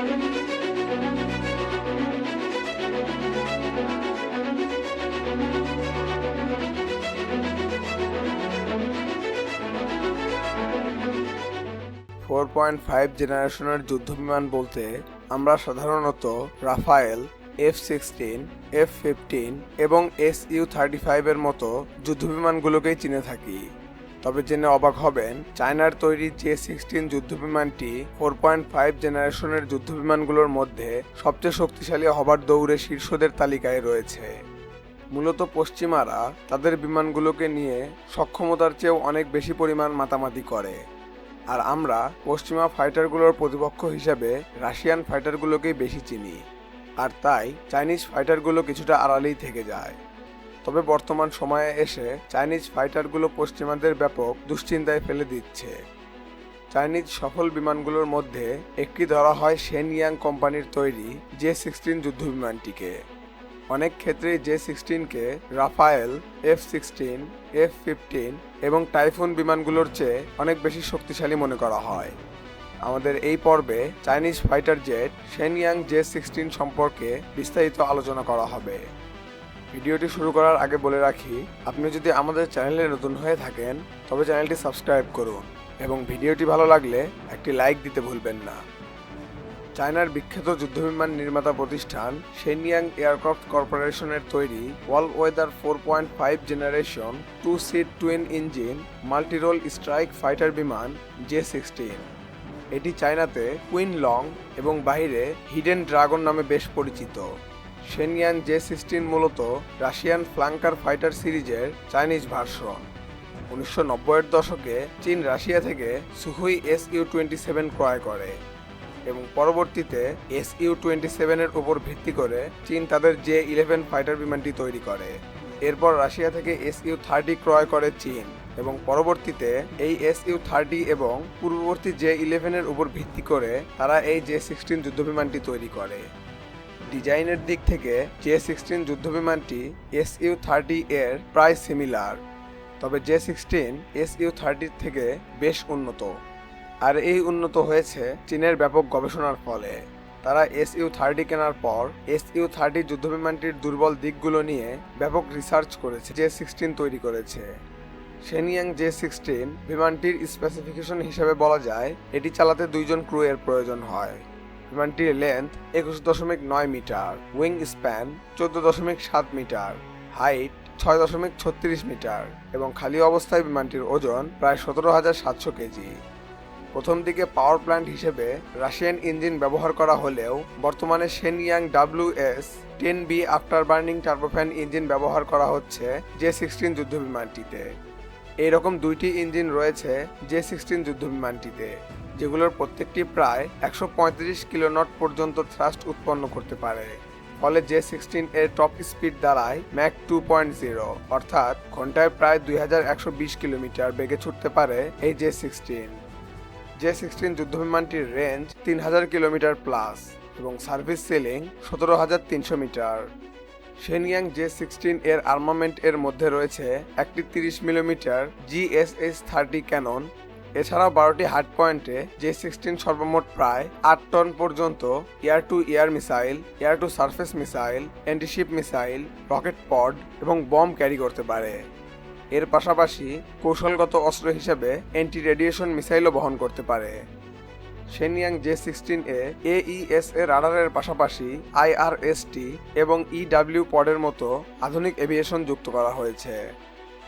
Four point five জেনারেশনের যুদ্ধবিমান বলতে আমরা সাধারণত Rafale, F sixteen, F fifteen এবং এস ইউ থার্টি ফাইভের মতো যুদ্ধবিমানগুলোকেই চিনে থাকি। তবে জেনে অবাক হবেন, চায়নার তৈরি জে সিক্সটিন যুদ্ধবিমানটি ফোর পয়েন্ট ফাইভ জেনারেশনের যুদ্ধবিমানগুলোর মধ্যে সবচেয়ে শক্তিশালী হবার দৌড়ে শীর্ষদের তালিকায় রয়েছে। মূলত পশ্চিমারা তাদের বিমানগুলোকে নিয়ে সক্ষমতার চেয়েও অনেক বেশি পরিমাণ মাতামাতি করে। আর আমরা পশ্চিমা ফাইটারগুলোর প্রতিপক্ষ হিসেবে রাশিয়ান ফাইটারগুলোকেই বেশি চিনি। আর তাই চাইনিজ ফাইটারগুলো কিছুটা আড়ালেই থেকে যায়। তবে বর্তমান সময়ে এসে চাইনিজ ফাইটারগুলো পশ্চিমাদের ব্যাপক দুশ্চিন্তায় ফেলে দিচ্ছে। চাইনিজ সফল বিমানগুলোর মধ্যে একটি ধরা হয় শেনইয়াং কোম্পানির তৈরি জে সিক্সটিন যুদ্ধবিমানটিকে। অনেক ক্ষেত্রেই J সিক্সটিনকে Rafale, F sixteen, F fifteen এবং টাইফুন বিমানগুলোর চেয়ে অনেক বেশি শক্তিশালী মনে করা হয়। আমাদের এই পর্বে Chinese fighter jet Shenyang J sixteen সম্পর্কে বিস্তারিত আলোচনা করা হবে। ভিডিওটি শুরু করার আগে বলে রাখি, আপনি যদি আমাদের চ্যানেলে নতুন হয়ে থাকেন, তবে চ্যানেলটি সাবস্ক্রাইব করুন এবং ভিডিওটি ভালো লাগলে একটি লাইক দিতে ভুলবেন না। চায়নার বিখ্যাত যুদ্ধবিমান নির্মাতা প্রতিষ্ঠান শেনিয়াং এয়ারক্রাফট কর্পোরেশনের তৈরি all weather four point five generation two seat twin engine multirole strike fighter বিমান জে সিক্সটিন এটি চায়নাতে কুইন লং এবং বাইরে হিডেন ড্রাগন নামে বেশ পরিচিত। শেনিয়াং জে সিক্সটিন মূলত রাশিয়ান ফ্লাঙ্কার ফাইটার সিরিজের চাইনিজ ভার্সন উনিশশো নব্বইয়ের দশকে চীন রাশিয়া থেকে Sukhoi S U twenty seven ক্রয় করে এবং পরবর্তীতে এস ইউ টোয়েন্টি সেভেনের উপর ভিত্তি করে চীন তাদের জে ইলেভেন ফাইটার বিমানটি তৈরি করে। এরপর রাশিয়া থেকে এস ইউ থার্টি ক্রয় করে চীন এবং পরবর্তীতে এই এস ইউ থার্টি এবং পূর্ববর্তী জে ইলেভেনের উপর ভিত্তি করে তারা এই জে সিক্সটিন যুদ্ধবিমানটি তৈরি করে। ডিজাইনের দিক থেকে জে সিক্সটিন যুদ্ধবিমানটি এস ইউ থার্টি এর প্রায় সিমিলার তবে জে সিক্সটিন এস ইউ থার্টির থেকে বেশ উন্নত। আর এই উন্নত হয়েছে চীনের ব্যাপক গবেষণার ফলে। তারা এস ইউ থার্টি কেনার পর এস ইউ থার্টি যুদ্ধবিমানটির দুর্বল দিকগুলো নিয়ে ব্যাপক রিসার্চ করেছে, জে সিক্সটিন তৈরি করেছে। শেনিয়াং জে সিক্সটিন বিমানটির স্পেসিফিকেশন হিসেবে বলা যায়, এটি চালাতে দুইজন ক্রু এর প্রয়োজন হয়। বিমানটির লেন্থ একুশ দশমিক নয় মিটার উইং স্প্যান চোদ্দ দশমিক সাত মিটার হাইট ছয় দশমিক ছত্রিশ মিটার এবং খালি অবস্থায় বিমানটির ওজন প্রায় সতেরো হাজার সাতশো কেজি। প্রথম দিকে পাওয়ার প্ল্যান্ট হিসেবে রাশিয়ান ইঞ্জিন ব্যবহার করা হলেও বর্তমানে Shenyang W S ten B after burning turbofan engine ব্যবহার করা হচ্ছে জে সিক্সটিন যুদ্ধ যুদ্ধবিমানটিতে এইরকম দুইটি ইঞ্জিন রয়েছে জে সিক্সটিন যুদ্ধবিমানটিতে যেগুলোর প্রত্যেকটি প্রায় একশো পঁয়ত্রিশ কিলোনট পর্যন্ত থ্রাস্ট উৎপন্ন করতে পারে, ফলে জে সিক্সটিন এর টপ স্পিড দাঁড়ায় ম্যাক টু পয়েন্ট জিরো, অর্থাৎ ঘন্টায় প্রায় দুই হাজার একশো বিশ কিলোমিটার বেগে ছুটতে পারে এই জে সিক্সটিন। জে সিক্সটিন যুদ্ধবিমানটির রেঞ্জ তিন হাজার কিলোমিটার প্লাস এবং সার্ভিস সিলিং সতেরো হাজার তিনশো মিটার। শেনিয়াং জে সিক্সটিন এর আর্মামেন্ট এর মধ্যে রয়েছে একটি তিরিশ মিলিমিটার জিএসএস থার্টি ক্যানন এছাড়াও বারোটি হার্ড পয়েন্টে জে সিক্সটিন সর্বমোট প্রায় আট টন পর্যন্ত air to air missile, air to surface missile anti ship missile, rocket pod এবং বম ক্যারি করতে পারে। এর পাশাপাশি কৌশলগত অস্ত্র হিসেবে অ্যান্টি রেডিয়েশন মিসাইলও বহন করতে পারে। Shenyang J sixteen A E S A রাডারের পাশাপাশি আইআরএসটি এবং ইডাব্লিউ পডের মতো আধুনিক এভিয়েশন যুক্ত করা হয়েছে।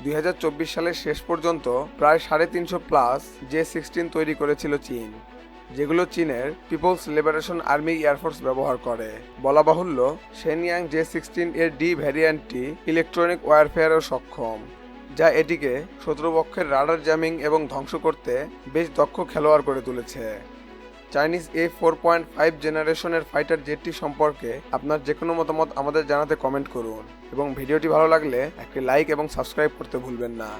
দুই হাজার চব্বিশ সালের শেষ পর্যন্ত প্রায় সাড়ে তিনশো প্লাস জে সিক্সটিন তৈরি করেছিল চীন, যেগুলো চীনের পিপলস লিবারেশন আর্মি এয়ারফোর্স ব্যবহার করে। বলা বাহুল্য শেনিয়াং জে সিক্সটিন এর ডি ভ্যারিয়েন্টটি ইলেকট্রনিক ওয়ারফেয়ারও সক্ষম, যা এটিকে শত্রুপক্ষের রাডার জ্যামিং এবং ধ্বংস করতে বেশ দক্ষ খেলোয়াড় করে তুলেছে। চাইনিজ এ ফোর পয়েন্ট ফাইভ জেনারেশনের ফাইটার জেটটি সম্পর্কে আপনার যে কোনো মতামত আমাদের জানাতে কমেন্ট করুন। এবং ভিডিওটি ভালো লাগলে একটি লাইক এবং সাবস্ক্রাইব করতে ভুলবেন না।